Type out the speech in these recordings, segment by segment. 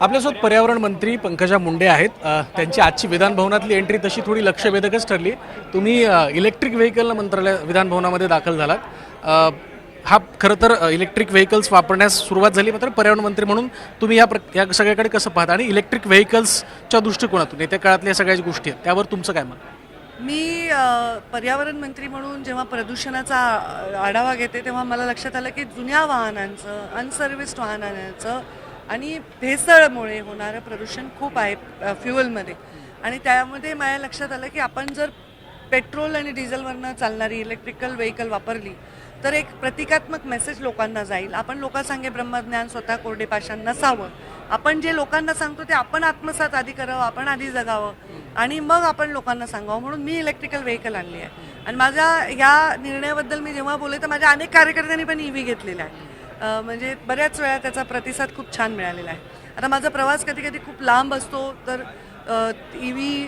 आपल्यासोबत पर्यावरण मंत्री पंकजा मुंडे आहेत. त्यांची आजची विधानभवनातली एंट्री तशी थोडी लक्षवेधकच ठरली. तुम्ही इलेक्ट्रिक व्हेकल मंत्रालय विधानभवनामध्ये दाखल झालात. हा खरं तर इलेक्ट्रिक व्हेकल्स वापरण्यास सुरुवात झाली मात्र पर्यावरण मंत्री म्हणून तुम्ही या प्र या सगळ्याकडे कसं पाहता? आणि इलेक्ट्रिक व्हेकल्सच्या दृष्टिकोनातून येत्या काळातल्या सगळ्या गोष्टी आहेत त्यावर तुमचं काय मत? मी पर्यावरण मंत्री म्हणून जेव्हा प्रदूषणाचा आढावा घेते तेव्हा मला लक्षात आलं की जुन्या वाहनांचं अनसर्विस्ड वाहनांचं आणि भेसळमुळे होणारं प्रदूषण खूप आहे फ्युअलमध्ये आणि त्यामध्ये माझ्या लक्षात आलं की आपण जर पेट्रोल आणि डिझेलवरनं चालणारी इलेक्ट्रिकल व्हेकल वापरली तर एक प्रतिकात्मक मेसेज लोकांना जाईल. आपण लोकांसांगे ब्रह्मज्ञान स्वतः कोरडे पाषाण नसावं. आपण जे लोकांना सांगतो ते आपण आत्मसात आधी करावं आपण आधी जगावं आणि मग आपण लोकांना सांगावं. म्हणून मी इलेक्ट्रिकल व्हेकल आणली आहे. आणि माझ्या ह्या निर्णयाबद्दल मी जेव्हा बोलले तर माझ्या अनेक कार्यकर्त्यांनी पण ई व्ही घेतलेला आहे. म्हणजे बऱ्याच वेळा त्याचा प्रतिसाद खूप छान मिळालेला आहे. आता माझा प्रवास कधी कधी खूप लांब असतो तर ई व्ही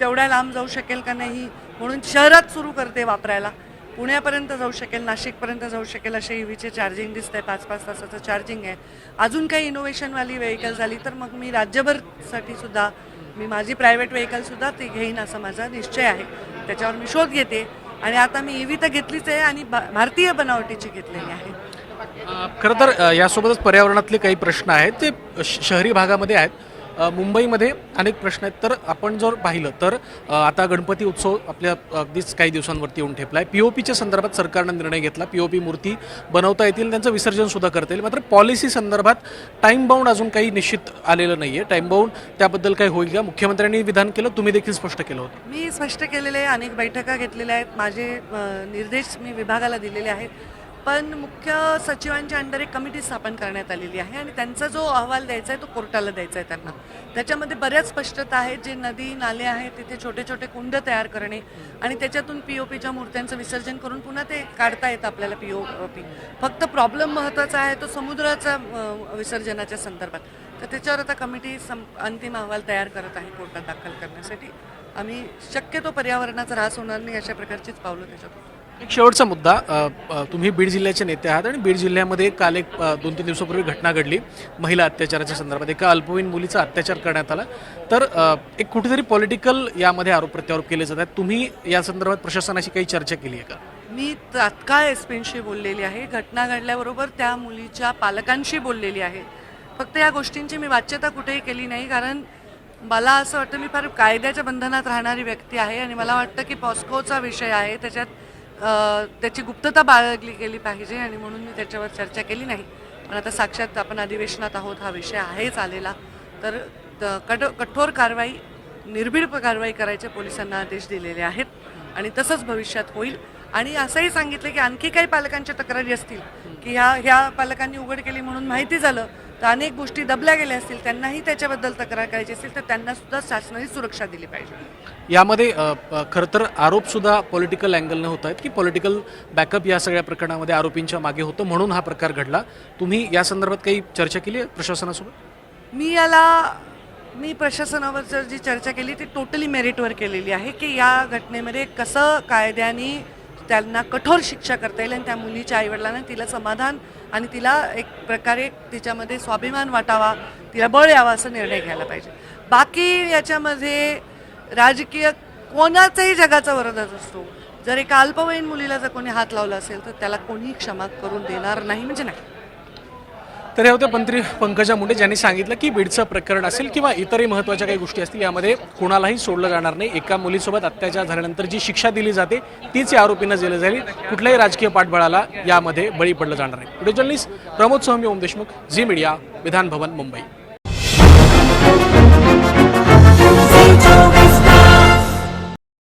तेवढ्या लांब जाऊ शकेल का नाही म्हणून शहरात सुरू करते वापरायला. पुण्यापर्यंत जाऊ शकेल नाशिकपर्यंत जाऊ शकेल असे ई व्हीचे चार्जिंग दिसतं आहे पाच पाच तासाचं चार्जिंग आहे. अजून काही इनोव्हेशनवाली व्हेकल झाली तर मग मी राज्यभरसाठी सुद्धा मी माझी प्रायव्हेट व्हेकलसुद्धा ती घेईन असा माझा निश्चय आहे. त्याच्यावर मी शोध घेते. आणि आता मी ईव्ही तर घेतलीच आहे आणि भा- भारतीय बनावटीची घेतलेली आहे. खरं तर यासोबतच पर्यावरणातले काही प्रश्न आहेत ते श- शहरी भागामध्ये आहेत. मुंबईमध्ये अनेक प्रश्न आहेत. तर आपण जर पाहिलं तर आता गणपती उत्सव आपल्या अगदीच काही दिवसांवरती येऊन ठेपला आहे पी ओ पीच्या संदर्भात सरकारनं निर्णय घेतला. पी ओ पी मूर्ती बनवता येतील त्यांचं विसर्जन सुद्धा करता येईल. मात्र पॉलिसी संदर्भात टाईम बाउंड अजून काही निश्चित आलेलं नाही आहे टाईम बाउंड त्याबद्दल काही होईल का? मुख्यमंत्र्यांनी विधान केलं तुम्ही देखील स्पष्ट केलं होतं. मी स्पष्ट केलेले आहे अनेक बैठका घेतलेल्या आहेत. माझे निर्देश मी विभागाला दिलेले आहेत. पण मुख्य सचिवांच्या अंडर एक कमिटी स्थापन करण्यात आलेली आहे आणि त्यांचा जो अहवाल द्यायचा आहे तो कोर्टाला द्यायचा आहे त्यांना. त्याच्यामध्ये बऱ्याच स्पष्टता आहेत जे नदी नाले आहेत तिथे छोटे छोटे कुंड तयार करणे आणि त्याच्यातून पी ओ पीच्या मूर्त्यांचं विसर्जन करून पुन्हा ते काढता येतं आपल्याला पी ओ पी. फक्त प्रॉब्लेम महत्त्वाचा आहे तो समुद्राचा विसर्जनाच्या संदर्भात. तर त्याच्यावर आता कमिटी सं अंतिम अहवाल तयार करत आहे कोर्टात दाखल करण्यासाठी. आम्ही शक्यतो पर्यावरणाचा ऱ्हास होणार नाही अशा प्रकारचीच पावलं त्याच्यात एक शेवटचा मुद्दा तुम्ही बीड जिल्ह्याचे नेते आहात आणि बीड जिल्ह्यामध्ये काल एक दोन तीन दिवसापूर्वी घटना घडली महिला अत्याचाराच्या संदर्भात. एका अल्पवयीन मुलीचा अत्याचार करण्यात आला. तर एक कुठेतरी पॉलिटिकल यामध्ये आरोप प्रत्यारोप केले जातात. तुम्ही या संदर्भात प्रशासनाशी काही चर्चा केली आहे का? मी तात्काळ एस पींशी बोललेली आहे. घटना घडल्याबरोबर त्या मुलीच्या पालकांशी बोललेली आहे. फक्त या गोष्टींची मी वाच्यता कुठेही केली नाही कारण मला असं वाटतं मी फार कायद्याच्या बंधनात राहणारी व्यक्ती आहे आणि मला वाटतं की पॉस्कोचा विषय आहे. त्याच्यात त्याची गुप्तता बाळगली गेली पाहिजे आणि म्हणून मी त्याच्यावर चर्चा केली नाही. पण आता साक्षात आपण अधिवेशनात आहोत हा विषय आहेच आलेला. तर त- कठोर कारवाई निर्भीड कारवाई करायचे पोलिसांना आदेश दिलेले आहेत आणि तसंच भविष्यात होईल. आणि असंही सांगितलं की आणखी काही पालकांच्या तक्रारी असतील की ह्या ह्या पालकांनी उघड केली म्हणून माहिती झालं तर अनेक गोष्टी दबल्या गेल्या असतील त्यांनाही त्याच्याबद्दल तक्रार करायची असेल तर त्यांना सुद्धा शासनाने सुरक्षा दिली पाहिजे. यामध्ये खरं तर आरोप सुद्धा पॉलिटिकल अँगलने होत आहेत की पॉलिटिकल बॅकअप या सगळ्या प्रकरणामध्ये आरोपींच्या मागे होतं म्हणून हा प्रकार घडला. तुम्ही या संदर्भात काही चर्चा केली आहे प्रशासनासोबत? मी याला मी प्रशासनावर जर जी चर्चा केली ती टोटली मेरिटवर केलेली आहे की या घटनेमध्ये कसं कायद्याने त्यांना कठोर शिक्षा करता येईल आणि त्या मुलीच्या आईवडिलांना तिला समाधान आणि तिला एक प्रकारे तिच्यामध्ये स्वाभिमान वाटावा तिला बळ यावा असा निर्णय घ्यायला पाहिजे. बाकी याच्यामध्ये राजकीय कोणाचाही जगाचा वरदाच असतो. जर एका अल्पवयीन मुलीला जर कोणी हात लावला असेल तर त्याला कोणीही क्षमा करून देणार नाही म्हणजे नाही. तर हे होते मंत्री पंकजा मुंडे ज्यांनी सांगितलं की बीडचं प्रकरण असेल किंवा इतरही महत्त्वाच्या काही गोष्टी असतील यामध्ये कोणालाही सोडलं जाणार नाही. एका मुलीसोबत अत्याचार झाल्यानंतर जी शिक्षा दिली जाते तीच या आरोपींना दिली जाईल. कुठल्याही राजकीय पाठबळाला यामध्ये बळी पडलं जाणार नाही. Video journalist Pramod Swami Om Deshmukh Zee media Vidhan Bhavan Mumbai.